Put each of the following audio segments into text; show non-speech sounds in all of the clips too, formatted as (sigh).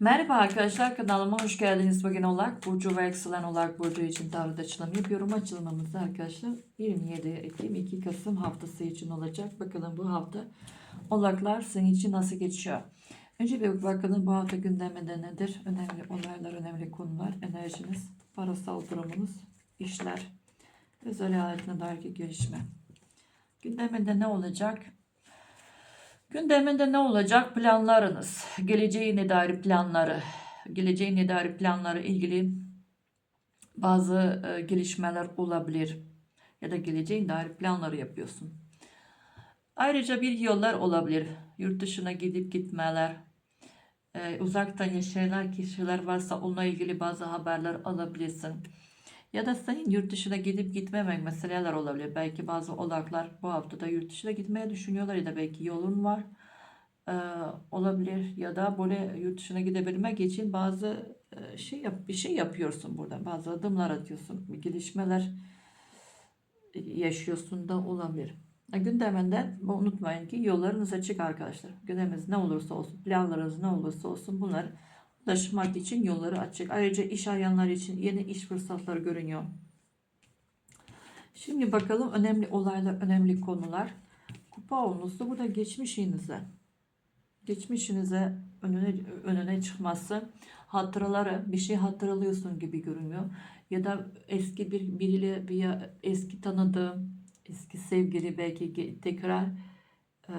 Merhaba arkadaşlar kanalıma hoş geldiniz. Bugün olarak Burcu ve Ekselen olarak Burcu için tarot açılımı yapıyorum. Açılımımız da arkadaşlar 27 Ekim 2 Kasım haftası için olacak. Bakalım bu hafta oğlaklar senin için nasıl geçiyor? Önce bir bakalım bu hafta gündeminde nedir? Önemli olaylar, önemli konular, enerjiniz, parasal durumunuz, işler, özel hayatına dair gelişme. Gündeminde ne olacak? Gündeminde ne olacak? Planlarınız, geleceğine dair planları, geleceğine dair planları ilgili bazı e, gelişmeler olabilir ya da geleceğin dair planları yapıyorsun. Ayrıca bir yollar olabilir. Yurt dışına gidip gitmeler, e, uzaktan yaşayan kişiler varsa onunla ilgili bazı haberler alabilirsin. Ya da senin yurt dışına gidip gitmemek meseleler olabilir. Belki bazı odaklar bu haftada yurt dışına gitmeye düşünüyorlar ya da belki yolun var e, olabilir ya da böyle yurt dışına gidebilmek için bazı e, şey yap bir şey yapıyorsun burada. Bazı adımlar atıyorsun. Gelişmeler yaşıyorsun da olabilir. E, Gündeminden bu unutmayın ki yollarınız açık arkadaşlar. Gündeminiz ne olursa olsun, planlarınız ne olursa olsun bunlar ulaşmak için yolları açık. Ayrıca iş arayanlar için yeni iş fırsatları görünüyor. Şimdi bakalım önemli olaylar, önemli konular. Kupa olması burada geçmişinize, geçmişinize önüne önüne çıkması, hatıraları, bir şey hatırlıyorsun gibi görünüyor. Ya da eski bir biriyle bir eski tanıdığım, eski sevgili belki tekrar e,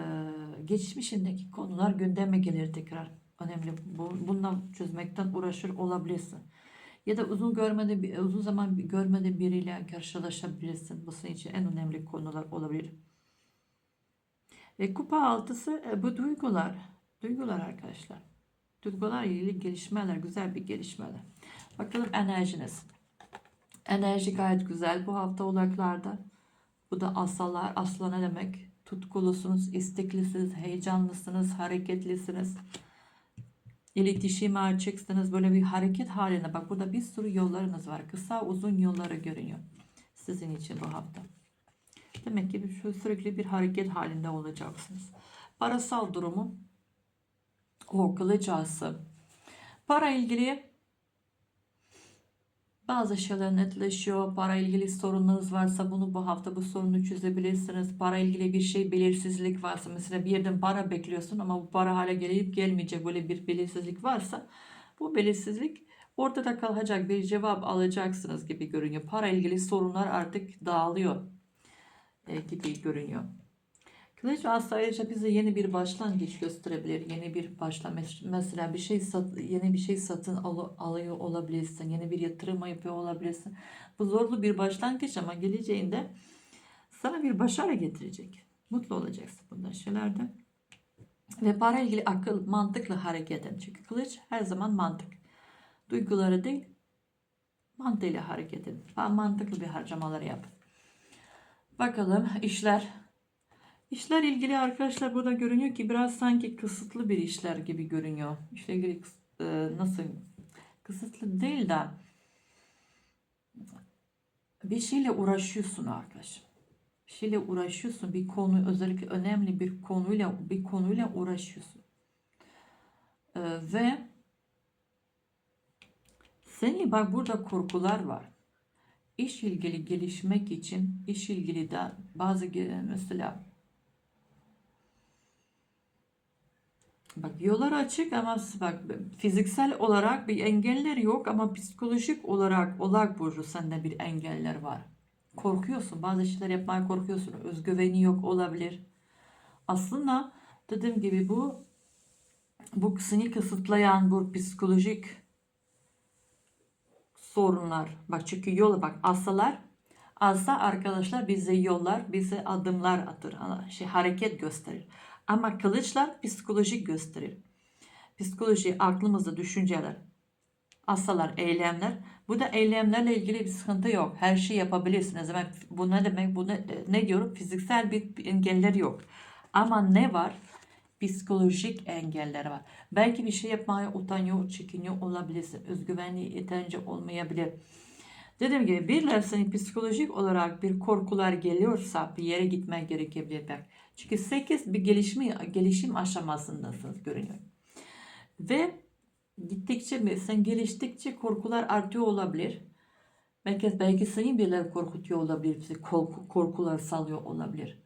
geçmişindeki konular gündeme gelir tekrar. Önemli. Bu, bundan çözmekten uğraşır olabilirsin. Ya da uzun görmedi bir- uzun zaman görmediğin biriyle karşılaşabilirsin. Bu senin için en önemli konular olabilir. Ve kupa altısı e, bu duygular. Duygular arkadaşlar. Duygular ilgili gelişmeler, güzel bir gelişmeler. Bakalım enerjiniz. Enerji gayet güzel bu hafta odaklarda. Bu da asalar. Asla ne demek? Tutkulusunuz, isteklisiniz, heyecanlısınız, hareketlisiniz. İletişime açıksınız. Böyle bir hareket halinde. Bak burada bir sürü yollarınız var. Kısa uzun yolları görünüyor. Sizin için bu hafta. Demek ki sürekli bir hareket halinde olacaksınız. Parasal durumu o kılıç ası. Para ilgili bazı şeyler netleşiyor. Para ilgili sorunlarınız varsa bunu bu hafta bu sorunu çözebilirsiniz. Para ilgili bir şey belirsizlik varsa mesela bir yerden para bekliyorsun ama bu para hala gelip gelmeyecek böyle bir belirsizlik varsa bu belirsizlik ortada kalacak bir cevap alacaksınız gibi görünüyor. Para ilgili sorunlar artık dağılıyor e, gibi görünüyor. Kılıç asa ayrıca bize yeni bir başlangıç gösterebilir. Yeni bir başlangıç. Mesela bir şey sat, yeni bir şey satın al, alıyor olabilirsin. Yeni bir yatırım yapıyor olabilirsin. Bu zorlu bir başlangıç ama geleceğinde sana bir başarı getirecek. Mutlu olacaksın bundan şeylerde. Ve para ilgili akıl, mantıkla hareket edin. Çünkü kılıç her zaman mantık. Duyguları değil, mantığıyla hareket edin. Mantıklı bir harcamalar yapın. Bakalım işler İşler ilgili arkadaşlar burada görünüyor ki biraz sanki kısıtlı bir işler gibi görünüyor. İşle ilgili e, nasıl kısıtlı değil de bir şeyle uğraşıyorsun arkadaş. Bir şeyle uğraşıyorsun. Bir konu özellikle önemli bir konuyla bir konuyla uğraşıyorsun. E, ve senin bak burada korkular var. İş ilgili gelişmek için iş ilgili de bazı mesela Bak yollar açık ama bak fiziksel olarak bir engeller yok ama psikolojik olarak Oğlak Burcu sende bir engeller var. Korkuyorsun. Bazı şeyler yapmaya korkuyorsun. Özgüveni yok olabilir. Aslında dediğim gibi bu bu seni kısıtlayan bu psikolojik sorunlar. Bak çünkü yola bak asalar asa arkadaşlar bize yollar, bize adımlar atır. Şey hareket gösterir. Ama kılıçlar psikolojik gösterir. Psikoloji aklımızda düşünceler, asalar, eylemler. Bu da eylemlerle ilgili bir sıkıntı yok. Her şey yapabilirsiniz. Demek bu ne demek? Bu ne, ne diyorum? Fiziksel bir engeller yok. Ama ne var? Psikolojik engeller var. Belki bir şey yapmaya utanıyor, çekiniyor olabilirsin. Özgüvenli yeterince olmayabilir. Dediğim gibi birileri seni psikolojik olarak bir korkular geliyorsa bir yere gitmen gerekebilir. Çünkü 8 bir gelişme, gelişim aşamasındasınız görünüyor. Ve gittikçe sen geliştikçe korkular artıyor olabilir. Belki, belki senin birileri korkutuyor olabilir. Korku, korkular salıyor olabilir.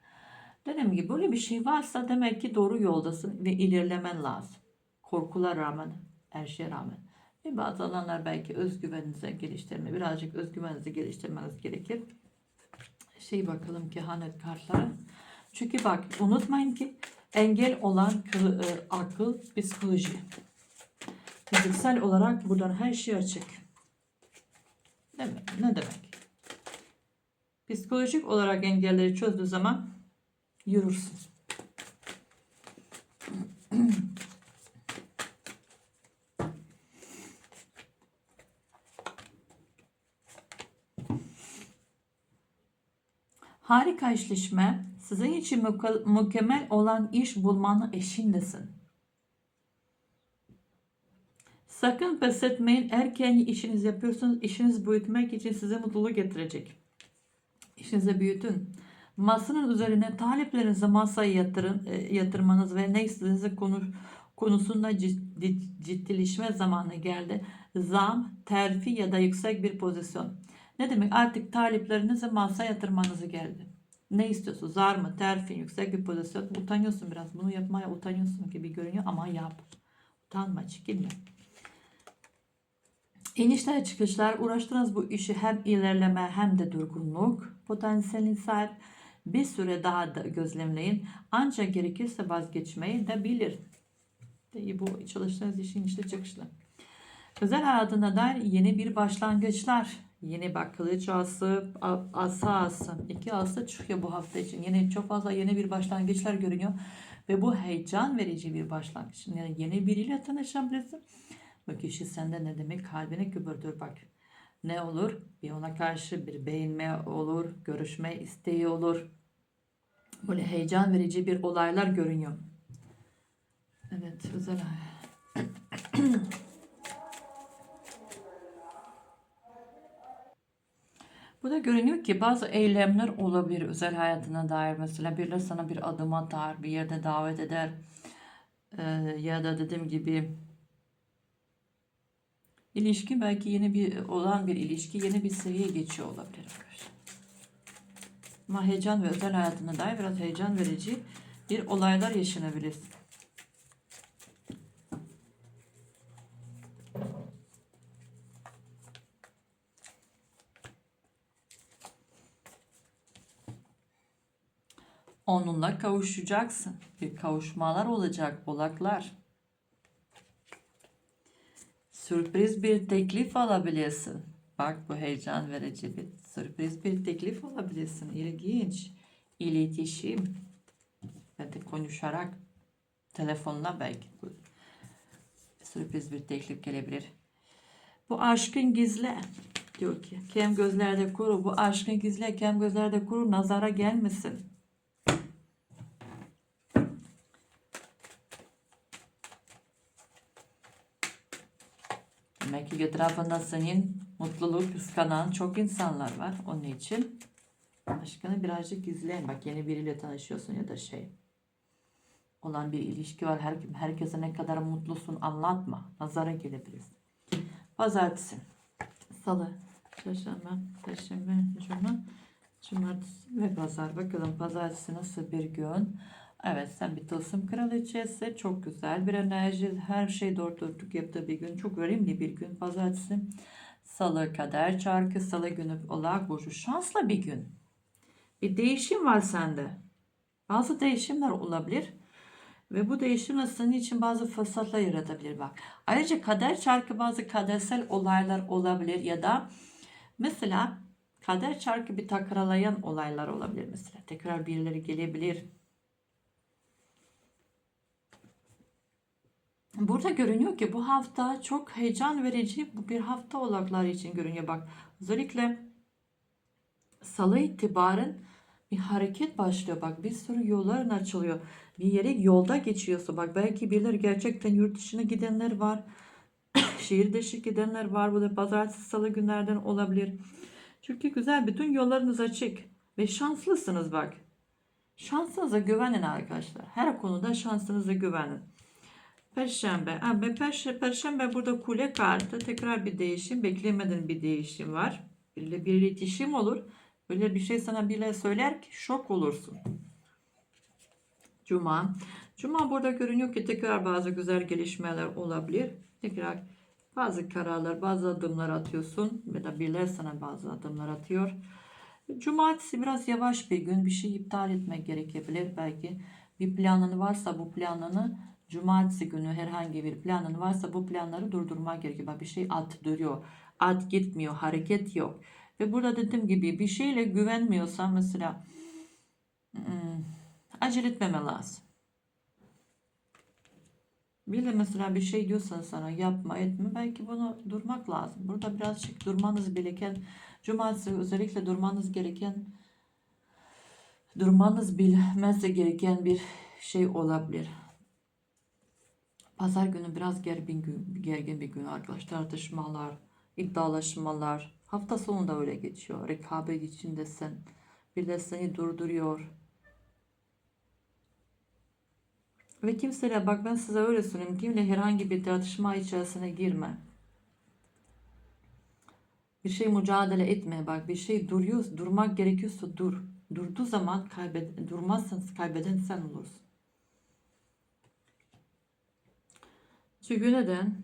Dediğim gibi böyle bir şey varsa demek ki doğru yoldasın ve ilerlemen lazım. Korkular rağmen, her şeye rağmen. Ve bazı alanlar belki özgüveninize geliştirme, birazcık özgüveninizi geliştirmeniz gerekir. Şey bakalım kehanet kartları. Çünkü bak unutmayın ki engel olan kı- e, akıl psikoloji. Fiziksel olarak buradan her şey açık. Demek, ne demek? Psikolojik olarak engelleri çözdüğü zaman yürürsün. Harika eşleşme sizin için müke- mükemmel olan iş bulmanın eşindesin. Sakın pes etmeyin. Erken işiniz yapıyorsunuz. İşiniz büyütmek için size mutluluk getirecek. İşinizi büyütün. Masanın üzerine taleplerinizi masaya yatırın, e, yatırmanız ve ne istediğinizi konu, konusunda ciddi, ciddileşme zamanı geldi. Zam, terfi ya da yüksek bir pozisyon. Ne demek? Artık taleplerinizi masaya yatırmanızı geldi. Ne istiyorsun? Zar mı? Terfi, yüksek bir pozisyon. Utanıyorsun biraz. Bunu yapmaya utanıyorsun gibi görünüyor ama yap. Utanma, çekinme. İnişler çıkışlar uğraştığınız bu işi hem ilerleme hem de durgunluk potansiyelini sahip. Bir süre daha da gözlemleyin. Ancak gerekirse vazgeçmeyi de bilir. De bu çalıştığınız işin işte çıkışlı. Özel hayatına dair yeni bir başlangıçlar. Yeni bak kılıç ası, asa ası. İki asa çıkıyor bu hafta için. Yeni çok fazla yeni bir başlangıçlar görünüyor. Ve bu heyecan verici bir başlangıç. Yani yeni biriyle tanışabilirsin. Bu kişi sende ne demek kalbine kübürdür bak. Ne olur? Bir ona karşı bir beğenme olur, görüşme isteği olur. Böyle heyecan verici bir olaylar görünüyor. Evet, özel (clears throat) Bu da görünüyor ki bazı eylemler olabilir özel hayatına dair. Mesela birileri sana bir adım atar, bir yerde davet eder. Ee, ya da dediğim gibi İlişki belki yeni bir olan bir ilişki yeni bir seviyeye geçiyor olabilir arkadaşlar. Ama heyecan ve özel hayatına dair biraz heyecan verici bir olaylar yaşanabilir. Onunla kavuşacaksın. Bir kavuşmalar olacak, olaklar. Sürpriz bir teklif alabilirsin. Bak bu heyecan verici bir sürpriz bir teklif alabilirsin. İlginç. İletişim. Ve de konuşarak telefonla belki sürpriz bir teklif gelebilir. Bu aşkın gizle diyor ki kem gözlerde kuru bu aşkın gizle kem gözlerde kuru nazara gelmesin. Demek ki etrafında senin mutluluk kıskanan çok insanlar var. Onun için aşkını birazcık gizleyin. Bak yeni biriyle tanışıyorsun ya da şey olan bir ilişki var. Her, herkese ne kadar mutlusun anlatma. Nazara gelebilirsin. Pazartesi, salı, çarşamba, perşembe, cuma, cumartesi ve pazar. Bakalım pazartesi nasıl bir gün. Evet sen bir tılsım kraliçesi. Çok güzel bir enerji. Her şey dört dörtlük yaptığı bir gün. Çok verimli bir gün pazartesi. Salı kader çarkı. Salı günü olarak burcu. Şanslı bir gün. Bir değişim var sende. Bazı değişimler olabilir. Ve bu değişimle senin için bazı fırsatlar yaratabilir bak. Ayrıca kader çarkı bazı kadersel olaylar olabilir ya da mesela kader çarkı bir takralayan olaylar olabilir mesela. Tekrar birileri gelebilir. Burada görünüyor ki bu hafta çok heyecan verici bir hafta olaklar için görünüyor bak. Özellikle salı itibaren bir hareket başlıyor bak bir sürü yolların açılıyor. Bir yere yolda geçiyorsa bak belki birileri gerçekten yurt dışına gidenler var. (coughs) Şehir dışı gidenler var. Bu da pazartesi salı günlerden olabilir. Çünkü güzel bütün yollarınız açık ve şanslısınız bak. Şansınıza güvenin arkadaşlar. Her konuda şansınıza güvenin. Perşembe. Ha, ben perş- Perşembe burada kule kartı. Tekrar bir değişim. Beklemeden bir değişim var. Bir, bir iletişim olur. Böyle bir şey sana bile söyler ki şok olursun. Cuma. Cuma burada görünüyor ki tekrar bazı güzel gelişmeler olabilir. Tekrar bazı kararlar, bazı adımlar atıyorsun. Ya da birileri sana bazı adımlar atıyor. Cumartesi biraz yavaş bir gün. Bir şey iptal etmek gerekebilir. Belki bir planın varsa bu planını cumartesi günü herhangi bir planın varsa bu planları durdurmak gerekiyor. Bir şey at duruyor. At gitmiyor. Hareket yok. Ve burada dediğim gibi bir şeyle güvenmiyorsan mesela hmm, acele etmeme lazım. Bir de mesela bir şey diyorsan sana yapma etme belki bunu durmak lazım. Burada birazcık durmanız gereken cumartesi özellikle durmanız gereken durmanız bilmesi gereken bir şey olabilir. Pazar günü biraz gergin, gün, gergin bir gün arkadaşlar. Tartışmalar, iddialaşmalar. Hafta sonu da öyle geçiyor. Rekabet içindesin. Bir de seni durduruyor. Ve kimseyle bak ben size öyle söyleyeyim. Kimle herhangi bir tartışma içerisine girme. Bir şey mücadele etme. Bak bir şey duruyor, durmak gerekiyorsa dur. Durduğu zaman kaybed durmazsan kaybeden sen olursun. Çünkü neden?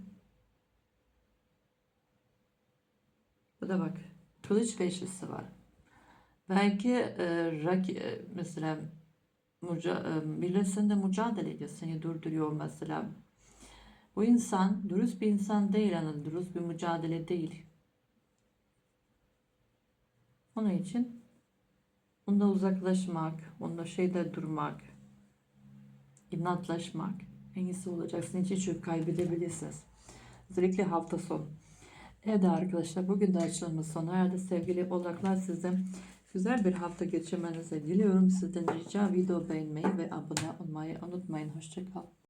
Bu da bak. Kılıç beşlisi var. Belki e, rak, e, mesela müca, e, birisinde mücadele ediyor. Seni durduruyor mesela. Bu insan dürüst bir insan değil. Yani dürüst bir mücadele değil. Onun için bunda uzaklaşmak, bunda şeyde durmak, inatlaşmak en iyisi olacak. Sizin için çünkü kaybedebilirsiniz. Özellikle hafta sonu. Evet arkadaşlar bugün de açılımız sona erdi. Sevgili oğlaklar size güzel bir hafta geçirmenizi diliyorum. Sizden rica video beğenmeyi ve abone olmayı unutmayın. Hoşçakalın.